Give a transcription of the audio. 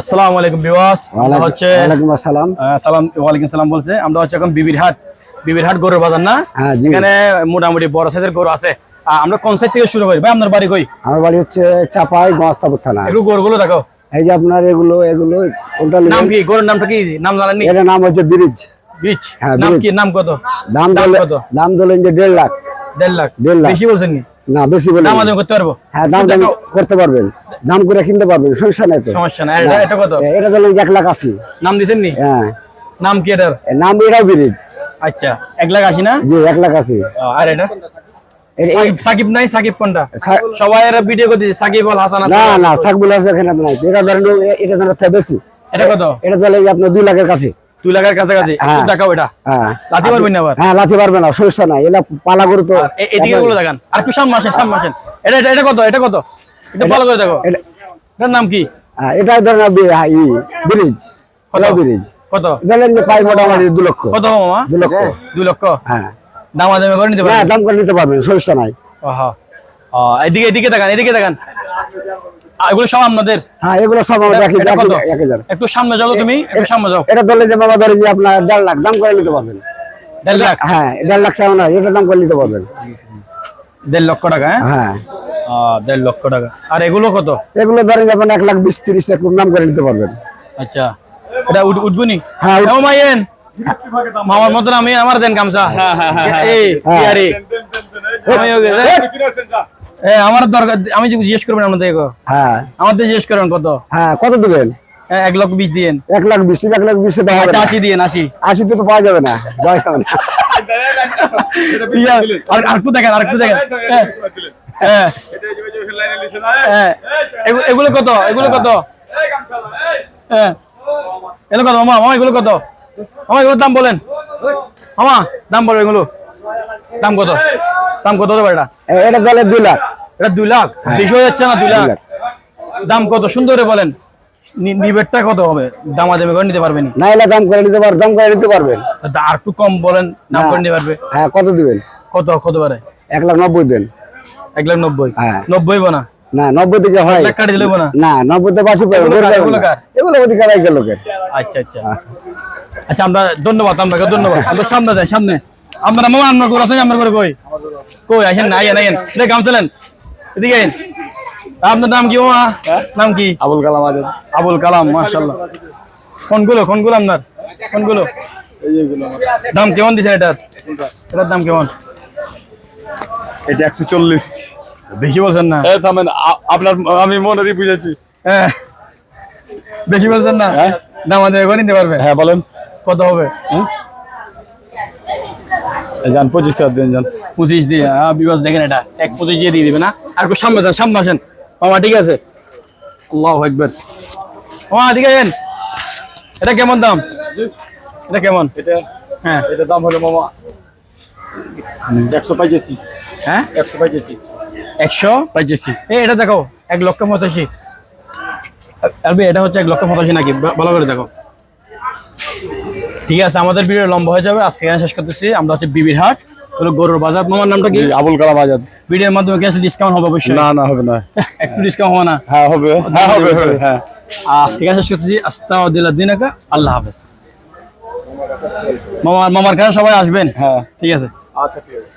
আসসালামু আলাইকুম বিওয়াস হচ্ছে ওয়ালাইকুম আসসালাম। সালাম ওয়ালাইকুম সালাম বলছে আমরা হচ্ছে এখন বিবির হাট বিবির হাট গরুর বাজার না? হ্যাঁ, এখানে মোটামুটি বড় সাইজের গরু আছে। আমরা কোন সাইড থেকে শুরু করি? ভাই আপনার বাড়ি কই? আমার বাড়ি হচ্ছে চাপাই থানা। একটু গরুগুলো দেখো। এই যে আপনার এগুলো এগুলো কোনটা নাম কি? গরুর নামটা কি? নাম জানেননি এর নাম হচ্ছে ব্রিজ। বিচ হ্যাঁ, নাম কি? নাম কত? দাম কত? দাম বলেন যে দেড় লাখ। দেড় লাখ। দেড় লাখ। বেশি বলছেন না? বেশি বলে দাম করতে পারব? হ্যাঁ দাম দাম করতে পারবেন। দাম করে কিনতে পারবেন সমস্যা নাই তো। সমস্যা না এটা এটা কত? এটা ধরলেন এক লাখ আশি। নাম দিছেন নি হ্যাঁ। নাম কি এটার? নাম এটাও ব্রিজ। আচ্ছা এক লাখ আশি না? জি এক লাখ আশি। আর এটা? সাকিব- সাকিব নাই সাকিব কোনটা? সবাই এরা ভিডিও করতেছে সাকিব আল হাসান না না শাকবুল আছে এখানে নাই। এটা ধরেন এটা ধরেন থেকে বেশি। এটা কত? এটা আপনার দুই লাখের কাছে। দুই লাখের কাছাকাছি? একটু হ্যাঁ। দেখাও এটা। হ্যাঁ। লাথি পারবেন না আবার? হ্যাঁ লাথি পারবে না সমস্যা নাই। এলা পালা গরু তো এ- এদিকে গুলো দেখান। আর একটু সামনে আসেন সামনে আসেন। এটা এটা এটা কত? এটা কত? এটা ভালো করে দেখো। এটার নাম কি? হ্যাঁ, এটা ধরেন হ্যাঁ, ব্রিজ কত? ব্রিজ কত? ধরেন যে পাই মোটামুটি দু লক্ষ। কত মামা? দু লক্ষ। লক্ষ? হ্যাঁ। দাম আদায় করে নিতে পারবেন? দাম করে নিতে পারবেন সমস্যা নাই। এদিকে এদিকে দেখান এদিকে দেখান। এগুলো সব আপনাদের? হ্যাঁ এগুলো সব আমার হাজার একটু সামনে যাও তুমি একটু সামনে যাও। এটা ধরলে যে বাবা ধরেন যে আপনার দেড় লাখ দাম করে নিতে পারবেন। দেড় লাখ? হ্যাঁ দেড় লাখ চাও না এটা দাম করে নিতে পারবেন। দেড় লক্ষ টাকা হ্যাঁ? হ্যাঁ। দেড় লক্ষ টাকা আর এগুলো কত এগুলো ধরেন যেমন এক লাখ বিশ তিরিশ এরকম দাম করে নিতে পারবেন আচ্ছা এটা উঠ- উঠবনি হ্যাঁ, মাইয়েন মামার মতন আমি আমার দেন গামছা এই হ্যাঁ। আরে এ, আমার দরকার আমি জিজ্ঞেস করবেন আপনাদের হ্যাঁ আমাদের জিজ্ঞেস করবেন কত হ্যাঁ কত দেবেন এ, এক লক্ষ বিশ দিয়েন এক লাখ বিশ এক লাখ বিশে আচ্ছা না। আশি দিয়েন আশি আশি তো পাওয়া যাবে না দেওয়া যাবে না ইয়া, আর- আর একটু দেখেন আর একটু দেখেন হ্যাঁ, হ্যাঁ, হ্যাঁ। এগুলো কত? এগুলো কত? হ্যাঁ। এগুলো কত? মামা মামা এগুলো কত? মামা এগুলোর দাম বলেন। মামা দাম বলো এগুলো। দাম কত? দাম কত দেবো এটা? এটা ধরলে দুই লাখ। এটা দুই লাখ? বেশি হয়ে যাচ্ছে না দুই লাখ? দাম কত? সুন্দর বলেন। নিবেটটা কত হবে? দামা দামি করে নিতে পারবেন? না এলে দাম করে নিতে পারবেন দাম করে নিতে পারবেন। আর একটু কম বলেন দাম করে নিতে পারবে? হ্যাঁ কত দিবেন? কত? কত পারে এক লাখ নব্বই দেন। এক লাখ নব্বই। হ্যাঁ। নব্বই বনা না? নব্বই থেকে হয়। লাখ কাটি দিলে না? না নব্বই থেকে এগুলো অধিকার লোকের। আচ্ছা আচ্ছা। আচ্ছা আমরা ধন্যবাদ আপনাকে ধন্যবাদ। আমরা সামনে যাই সামনে। আপনারা মামা আপনার করে আছেন আপনার করে কই? কই আসেন না আইয়েন আইয়েন এটা গাম চলেন। এদিকে আইন আপনার নাম কি মামা? নাম কি? আবুল কালাম আজাদ। আবুল কালাম মাশাল্লাহ কোনগুলো কোনগুলো আপনার। কোনগুলো দাম কেমন দিছেন এটার? এটার দাম কেমন? এটা একশো চল্লিশ। বেশি বলছেন না। থামেন আপনার আমি মনে দিয়ে বুঝেছি হ্যাঁ। বেশি বলছেন না? দাম আমাদের করে নিতে পারবে? হ্যাঁ বলেন। কত হবে? যান পঁচিশ হাজার দিন যান। পঁচিশ দিয়ে হ্যাঁ বিবাস দেখেন এটা। এক পঁচিশ দিয়ে দিয়ে দিবে না? আর একটু সামনে যান সামনে আসেন। মামা ঠিক আছে? আল্লাহ একবার মামা ঠিক আছেন এটা কেমন দাম? এটা কেমন? এটা হ্যাঁ। এটা দাম হলো মামা একশো পঁচাশি হ্যাঁ? একশো একশো? এই এটা দেখো এক লক্ষ পঁচাশি। আরবি এটা হচ্ছে এক লক্ষ পঁচাশি নাকি? ভালো করে দেখো ঠিক আছে আমাদের ভিডিও লম্বা হয়ে যাবে। আজকে এখানে শেষ করতেছি। আমরা হচ্ছে বিবির হাট হলো গরুর বাজার। মামার নামটা কি? আবুল কালাম আজাদ। ভিডিওর মাধ্যমে কি আছে ডিসকাউন্ট হবে অবশ্যই? না না হবে না। একটু ডিসকাউন্ট হবে না? হ্যাঁ হবে। হ্যাঁ হবে হবে হ্যাঁ। আজকে এখানে শেষ করতেছি। আস্তাউদ্দিল্লাহ দিনাকা। আল্লাহ হাফেজ। মামার মামার কাছে সবাই আসবেন? হ্যাঁ। ঠিক আছে। আচ্ছা ঠিক আছে।